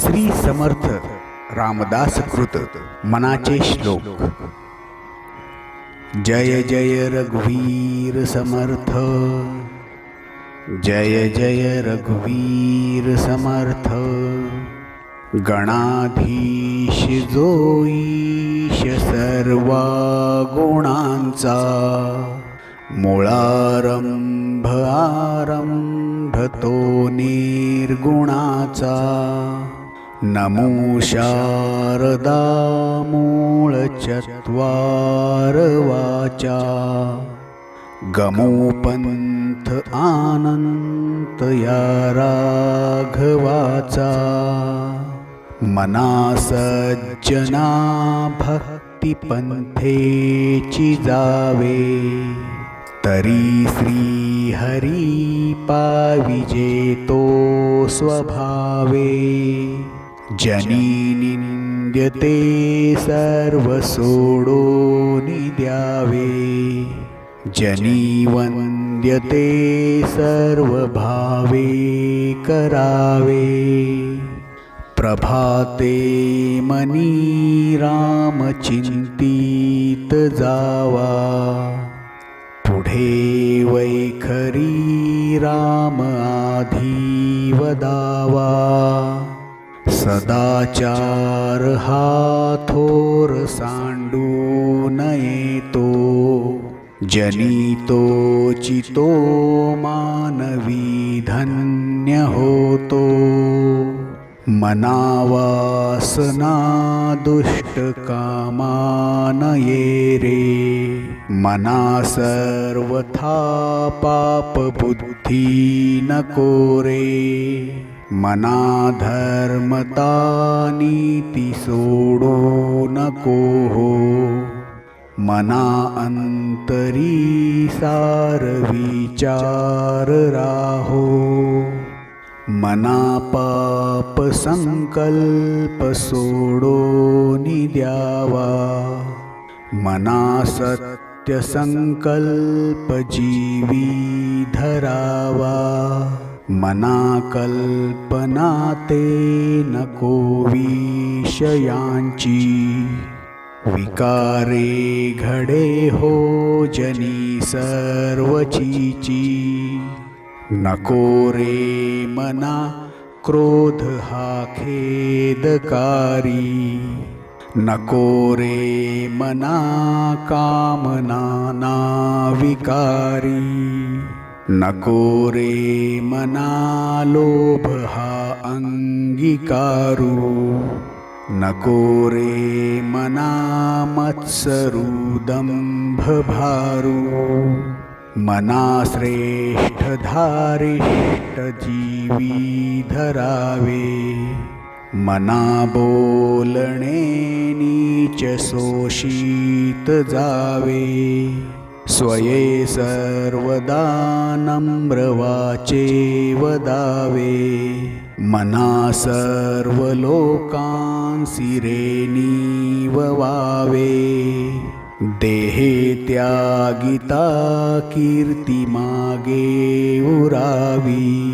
श्री समर्थ रामदास कृत मनाचे श्लोक. जय जय रघुवीर समर्थ. जय जय रघुवीर समर्थ. गणाधीश जोईश सर्वा गुणांचा मुळारंभ आरंभ तो निर्गुणाचा. नमो शारदा मूळ चत्वार वाचा. गमोपंथ आनंत या राघवाचा. मना सज्जना भक्तिपंथेची जावे. तरी श्री पाविजेतो स्वभावे जनि निन्द्यते सर्वसोडो निद्यावे जनी वन्द्यते सर्वभावे करावे प्रभाते मनी रामचिन्तितजावा पुढे वैखरी श्रीराम आधीवदावा। सदाचार हा थोर सांडू नये तो चितो मानवी धन्य होतो। मनावासना दुष्ट कामानये रे। मना सर्वथा पाप बुद्धी नको रे मना धर्मता नीती सोडो नको हो मना अंतरी सार विचार राहो। मना पाप संकल्प सोडो नि द्यावा मना सत् संकल्प जीवी धरावा मना कल्पना ते नको विषयांची विकारे घडे हो जनी सर्वचीची। नको रे मना क्रोध हा खेदकारी। नको रे मना कामना ना विकारी नको रे मना लोभ हा अंगीकारू. नको रे मना मत्सरू दंभ भारू मना श्रेष्ठ धारिष्ट जीवी धरावे. मना बोलणे नीच शोषित जावे. स्वये सर्वदा नम्र वाचे वदावे. मना सर्व लोकांसी वावे. देहे त्यागिता कीर्ती मागे उरावी.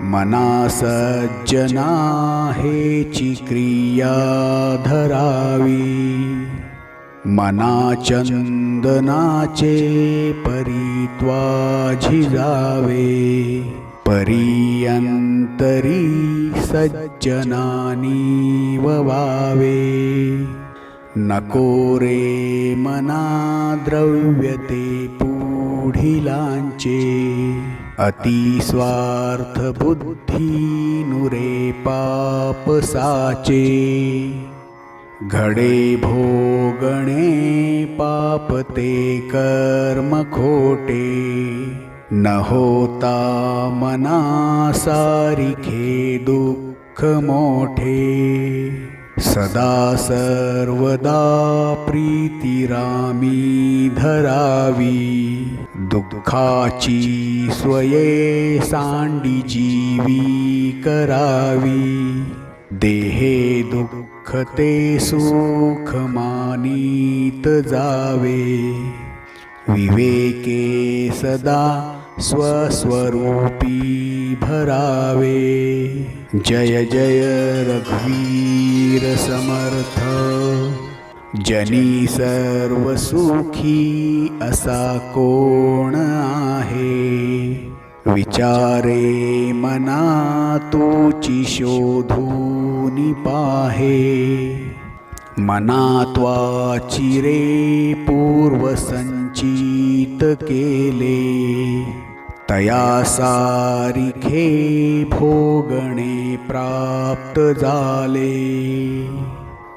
मना सज्जना हेची क्रिया धरावी मना चंदनाचे परित्वा परियंतरी सज्जनानी ववावे नको रे मना द्रव्यते पुढिलांचे अतिस्वार्थ बुद्धी नुरे पाप साचे। घडे भोगणे पाप ते कर्म खोटे। न होता मना सारिखे दुःख मोठे। सदा सर्वदा प्रीतिरामी धरावी। दुःखाची स्वये सांडी जीवी करावी। देहे दुःख ते सुख मानित जावे। विवेके सदा स्वस्वरूपी भरावे। जय जय रघुवीर समर्थ। जनी सर्व सुखी असा कोण आहे? विचारे मना तोची शोधून पाहे। मनात्वाची रे पूर्वसंचित केले। तया सारिखे भोगणे प्राप्त झाले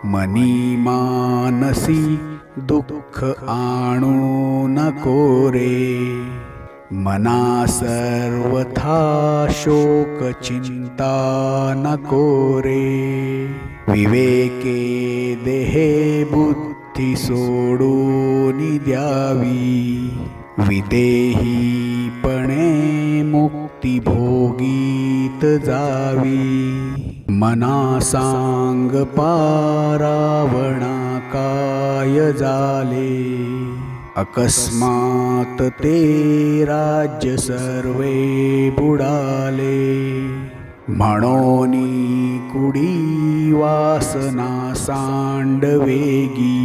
मनी मानसी दुःख आणू नको रे। मना सर्वथा शोक चिंता नको रे। विवेके देहे बुद्धी सोडून द्यावी। विदेही पणे मुक्ती भोगीत जावी. मना सांग पारावणा काय झाले अकस्मात ते राज्य सर्वे बुडाले. म्हणून कुडी वासना सांडवेगी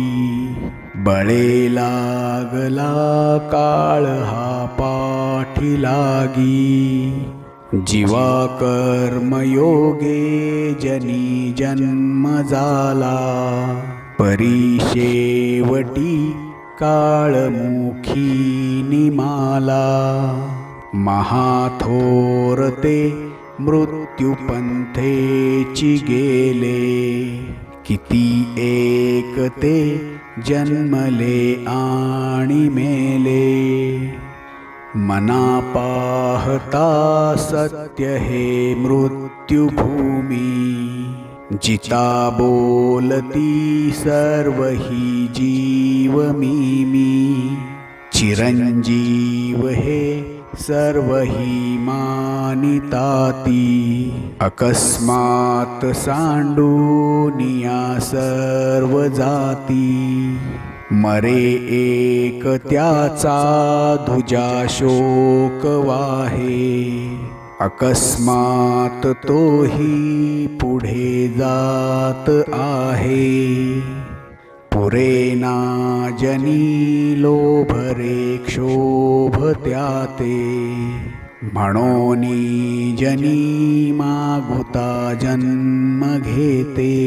बळे लागला काळ हा पा पाठी लागी. जीवा कर्मयोगे जनी जन्म झाला परिशेवटी काळमुखी निमाला. महाथोरते मृत्युपंथेची गेले. किती एक ते जन्मले आणि मेले. मनापाहता सत्य हे मृत्युभूमी जिता बोलती सर्व ही जीव मी चिरंजीव हे सर्व ही मानिताती अकस्मात सांडूनिया सर्व जाती. मरे एक त्याचा धुजा शोक वाहे. अकस्मात तोही पुढे जात आहे. पुरेना जनी लोभरे क्षोभ त्याते. म्हणोनी जनी मागुता जन्म घेते.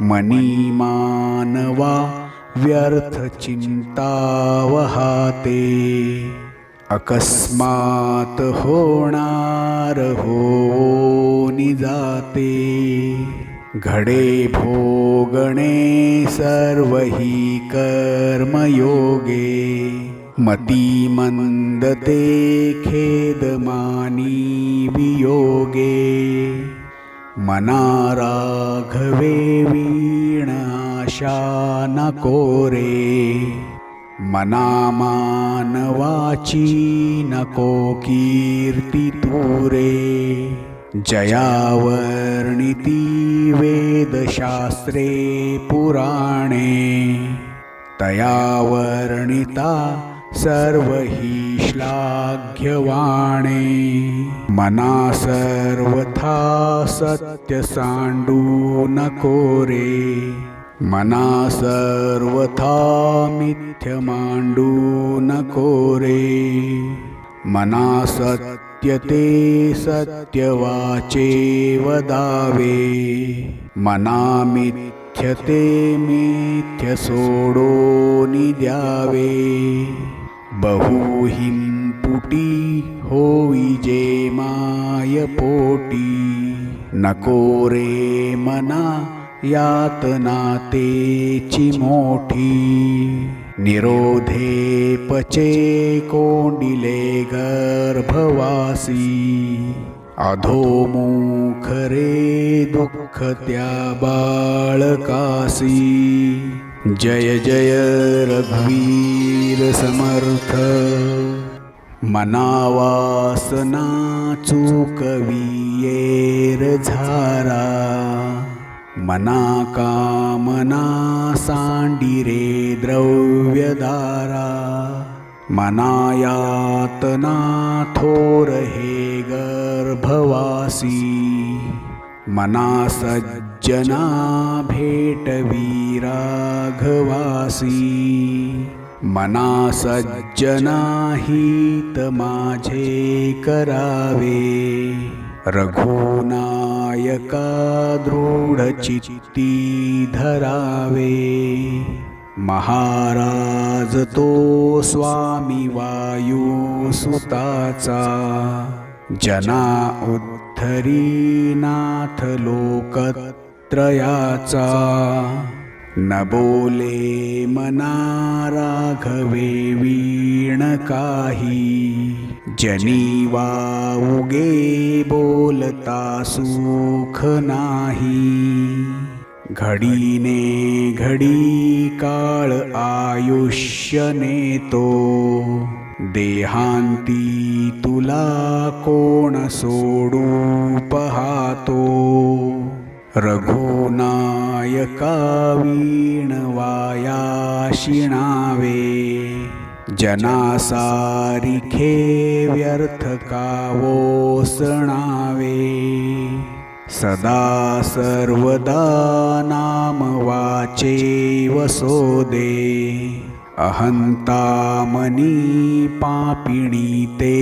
मनी मानवा व्यर्थ चिंता वहाते अकस्मात होणार हो जाते. घडे भोगणे सर्व ही कर्मयोगे मती मंदते खेदमानी वियोगे. मना राघवे वीण नको रे मना मानवाची नको कीर्ती तुरे जयावर्णिती वेदशास्त्रे पुराणे तयावर्णिता सर्व ही श्लाघ्यवाणे मना सर्वथा सत्य सांडू नको रे मना सर्वथा मिथ्य मांडू नको रे मना सत्य ते सत्यवाचे वदावे मना मिथ्य ते मिथ्य सोडून द्यावे। बहुहिंपुटी होई जे माय पोटी। नको रे मना यातना तेची मोठी निरोधे पचे कोंडिले गर्भवासी. अधोमुख रे दुःख त्या बाळकासी. जय जय रघुवीर समर्थ. मनावासना चुकवियेर झारा. मना कामना सांडिरे द्रव्यदारा मनायातना थोर हे गर्भवासी मना सज्जना भेटवी राघवासी मना सज्जना हित माझे करावे. रघुनायका दृढचित्ती धरावे महाराज तो स्वामी वायू सुताचा जना उद्धरी नाथ लोकत्रयाचा। न बोले मना राघवे वीण काही। जनी उगे बोलता सुख नाही घडीने घडी काळ आयुष्य नेतो। देहांती तुला कोण सोडू पहातो। रघुनायका वीण वाया शिणावे। जनासारिखे व्यर्थ कावो सणावे। सदा सर्वदा नाम वाचे वसोदे। अहंता मनी पापिणी ते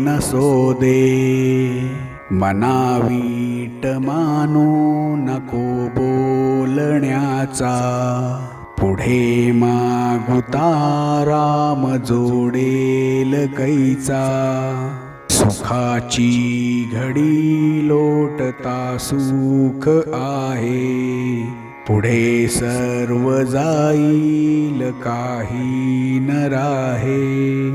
नसोदे मनावीट मानू नको बोलण्याचा। पुढे मागुता राम जोडेल कैचा. सुखाची घडी लोटता सुख आहे. पुढे सर्व जाईल काही न राहे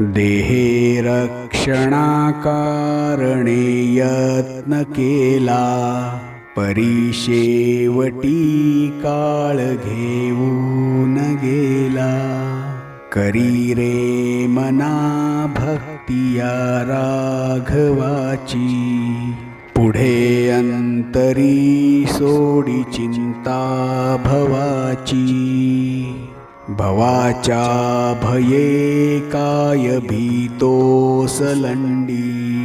देहे रक्षणा कारणे यत्न केला. परिशेवटी काळ घेऊन गेला. करी रे मना भक्तिया राघवाची. पुढे अंतरी सोडी चिंता भवाची. भवाच्या भये काय भीतो सलंडी.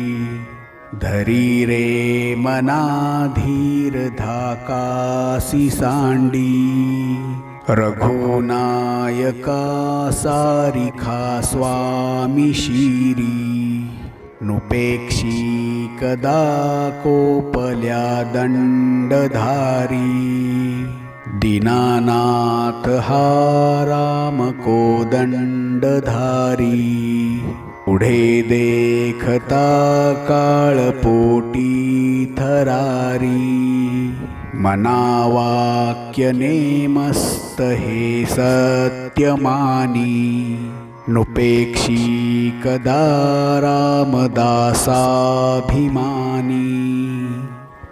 धरीरे मनाधीर्धाकासि साण्डी। धीर्धा रघुनायका सारिखा स्वामी शीरी। नुपेक्षी कदा कोपल्या दण्डधारी। दीनाथ रामको दण्डधारी। पुढे देखता काळपोटी थरारी. मनावाक्य नेमस्त हे सत्यमानी. नुपेक्षी कदा रामदासाभिमानी.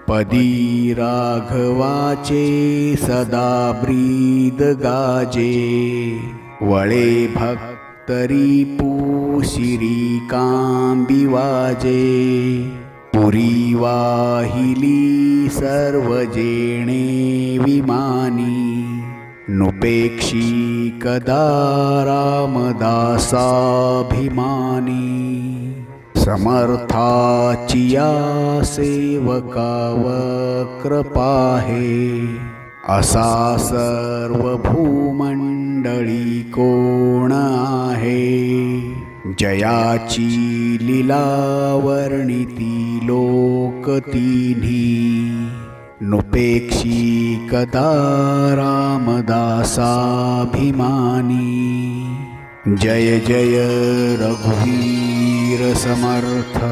पदी राघवाचे सदा ब्रीद गाजे. वळे तरी पूशिरी कांबी वाजे पुरी वाहिली सर्व जेणे विमानी. नुपेक्षी कदा रामदासाभिमानी समर्थाची या सेवकाव पाहे असा सर्व भूमंडळी कोण आहे? जयाची लीला वर्णिती लोक तिन्ही नुपेक्षी कदा रामदासाभिमानी. जय जय रघुवीर समर्थ.